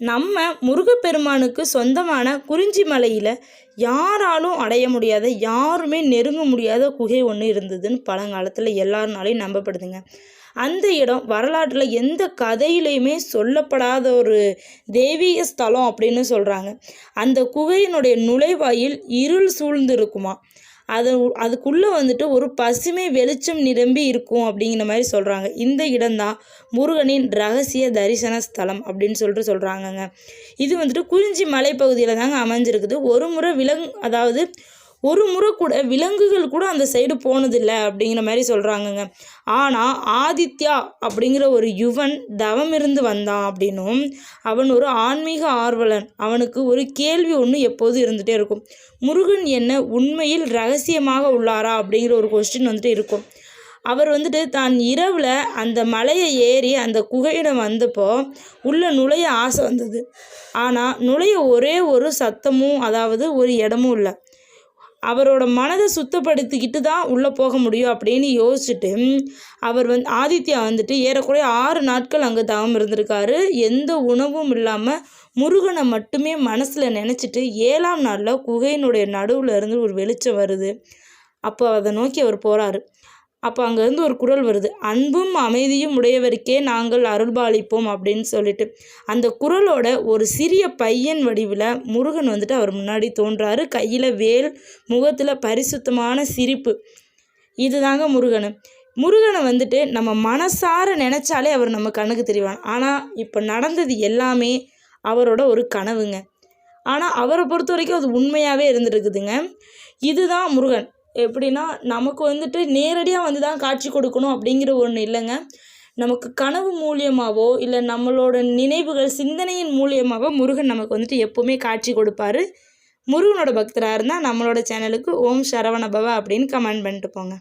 நம்ம முருகப்பெருமானுக்கு சொந்தமான குறிஞ்சி மலையில் யாராலும் அடைய முடியாத யாருமே நெருங்க முடியாத குகை ஒன்று இருந்ததுன்னு பழங்காலத்தில் எல்லாருனாலையும் நம்பப்படுதுங்க. அந்த இடம் வரலாற்றில் எந்த கதையிலையுமே சொல்லப்படாத ஒரு தெய்வீக ஸ்தலம் அப்படின்னு சொல்கிறாங்க அந்த குகையினுடைய நுழைவாயில் இருள் சூழ்ந்து இருக்குமா அது அதுக்குள்ளே வந்துட்டு ஒரு பசுமை வெளிச்சம் நிரம்பி இருக்கும் அப்படிங்கிற மாதிரி சொல்கிறாங்க இந்த இடம்தான் முருகனின் ரகசிய தரிசன ஸ்தலம் அப்படின்னு சொல்லிட்டு சொல்கிறாங்கங்க இது வந்துட்டு குறிஞ்சி மலைப்பகுதியில் தாங்க அமைஞ்சிருக்குது. ஒரு முறை விலங் அதாவது ஒரு முறை கூட விலங்குகள் கூட அந்த சைடு போனதில்லை அப்படிங்கிற மாதிரி சொல்கிறாங்கங்க ஆனால் ஆதித்யா அப்படிங்கிற ஒரு யுவன் தவம் இருந்து வந்தான் அப்படின்னும் அவன் ஒரு ஆன்மீக ஆர்வலன். அவனுக்கு ஒரு கேள்வி ஒன்று எப்போதும் இருந்துகிட்டே இருக்கும். முருகன் என்ன உண்மையில் ரகசியமாக உள்ளாரா அப்படிங்கிற ஒரு கொஸ்டின் வந்துட்டு இருக்கும். அவர் வந்துட்டு தான் இரவில் அந்த மலையை ஏறி அந்த குகையிடம் வந்தப்போ உள்ளே நுழைய ஆசை வந்தது. ஆனால் நுழைய ஒரே ஒரு சத்தமும் அதாவது ஒரு இடமும் இல்லை. அவரோட மனதை சுத்தப்படுத்திக்கிட்டு தான் உள்ளே போக முடியும் அப்படின்னு யோசிச்சுட்டு அவர் வந்து ஆதித்யா வந்துட்டு ஏறக்குறைய ஆறு நாட்கள் அங்கே தவம் இருந்திருக்காரு. எந்த உணவும் இல்லாமல் முருகனை மட்டுமே மனசில் நினச்சிட்டு ஏழாம் நாளில் குகையினுடைய நடுவில் இருந்து ஒரு வெளிச்சம் வருது. அப்போ அதை நோக்கி அவர் போகிறாரு அப்போ அங்கேருந்து ஒரு குரல் வருது அன்பும் அமைதியும் உடையவருக்கே நாங்கள் அருள்பாலிப்போம் அப்படின்னு சொல்லிட்டு. அந்த குரலோட ஒரு சிறிய பையன் வடிவில் முருகன் வந்துட்டு அவர் முன்னாடி தோன்றாரு. கையில் வேல் முகத்தில் பரிசுத்தமான சிரிப்பு. இதுதாங்க முருகன். முருகனை வந்துட்டு நம்ம மனசார நினச்சாலே அவர் நம்ம கண்ணுக்கு தெரிவான் ஆனால் இப்போ நடந்தது எல்லாமே அவரோட ஒரு கனவுங்க. ஆனால் அவரை பொறுத்த வரைக்கும் அது உண்மையாகவே இருந்துருக்குதுங்க. இதுதான் முருகன். எப்படின்னா நமக்கு வந்துட்டு நேரடியாக வந்து தான் காட்சி கொடுக்கணும் அப்படிங்கிற ஒன்று இல்லைங்க. நமக்கு கனவு மூலியமாகவோ இல்லை நம்மளோட நினைவுகள் சிந்தனையின் மூலியமாகவோ முருகன் நமக்கு வந்துட்டு எப்போவுமே காட்சி கொடுப்பாரு. முருகனோட பக்தராக இருந்தால் நம்மளோட சேனலுக்கு ஓம் சரவணபவா அப்படின்னு கமெண்ட் பண்ணிட்டு போங்க.